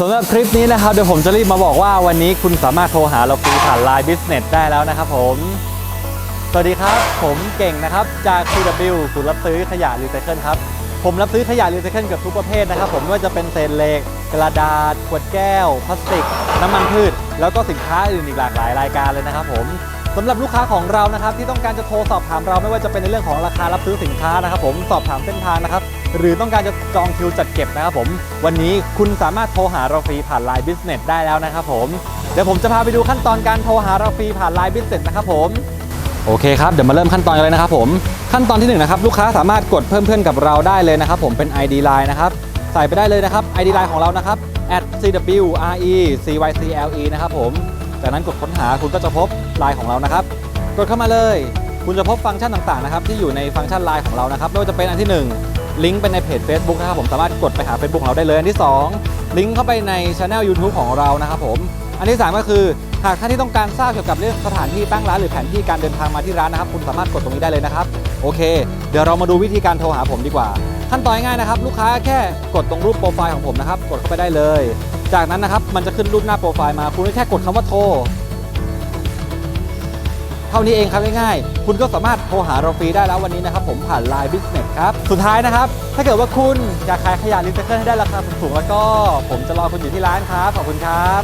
สำหรับคลิปนี้นะครับเดี๋ยวผมจะรีบมาบอกว่าวันนี้คุณสามารถโทรหาเราฟรีผ่าน Line Business ได้แล้วนะครับผม สวัสดีครับ ผมเก่งนะครับจาก CW ศูนย์รับซื้อขยะรีไซเคิลครับ ผมรับซื้อขยะรีไซเคิลเกับทุกประเภทนะครับ ผมไม่ว่าจะเป็นเศษเหล็ก กระดาษ ขวดแก้ว พลาสติก น้ำมันพืช แล้วก็สินค้าอื่นอีกหลากหลายรายการเลยนะครับผมสำหรับลูกค้าของเรานะครับที่ต้องการจะโทรสอบถามเราไม่ว่าจะเป็นในเรื่องของราคารับซื้อสินค้านะครับผมสอบถามเส้นทางนะครับหรือต้องการจะจองคิวจัดเก็บนะครับผมวันนี้คุณสามารถโทรหาเราฟรีผ่าน Line Business ได้แล้วนะครับผมเดี๋ยวผมจะพาไปดูขั้นตอนการโทรหาเราฟรีผ่าน Line Business นะครับผมโอเคครับเดี๋ยวมาเริ่มขั้นตอนกันเลยนะครับผมขั้นตอนที่1นะครับลูกค้าสามารถกดเพิ่มเพื่อนกับเราได้เลยนะครับผมเป็น ID Line นะครับ ใส่ไปได้เลยนะครับ ID Line ของเรานะครับ @cwrecycle นะครับผม จากนั้นกดค้นหาคุณก็จะพบ Line ของเรานะครับ กดเข้ามาเลย คุณจะพบฟังก์ชันต่างๆนะครับที่อยู่ในฟังก์ชัน Line ของเรานะครับไม่ว่าจะเป็นอันที่ 1 ลิงก์ไปในเพจ Facebook นะครับผมสามารถกดไปหา Facebook ของเราได้เลย อันที่ 2 ลิงก์เข้าไปในช anel YouTube ของเรานะครับผม อันที่ 3 ก็คือหากท่านที่ต้องการทราบเกี่ยวกับเรื่องสถานที่ตั้งร้านหรือแผนที่การเดินทางมาที่ร้านนะครับ คุณสามารถกดตรงนี้ได้เลยนะครับ โอเค เดี๋ยวเรามาดูวิธีการโทรหาผมดีกว่า ขั้นตอนง่ายๆนะครับ ลูกค้าแค่กดตรงรูปโปรไฟล์ของผมนะครับ กดเข้าไปได้เลย จากนั้นนะครับมันจะขึ้นรูปหน้าโปรไฟล์มา คุณก็แค่กดคำว่าโทรเท่านี้เองครับง่ายๆ คุณก็สามารถโทรหาเราฟรีได้แล้ววันนี้นะครับ ผมผ่าน Line Business ครับ สุดท้ายนะครับ ถ้าเกิดว่าคุณอยากขายขยะรีไซเคิลให้ได้ราคาถูกๆแล้วก็ ผมจะรอคุณอยู่ที่ร้านครับ ขอบคุณครับ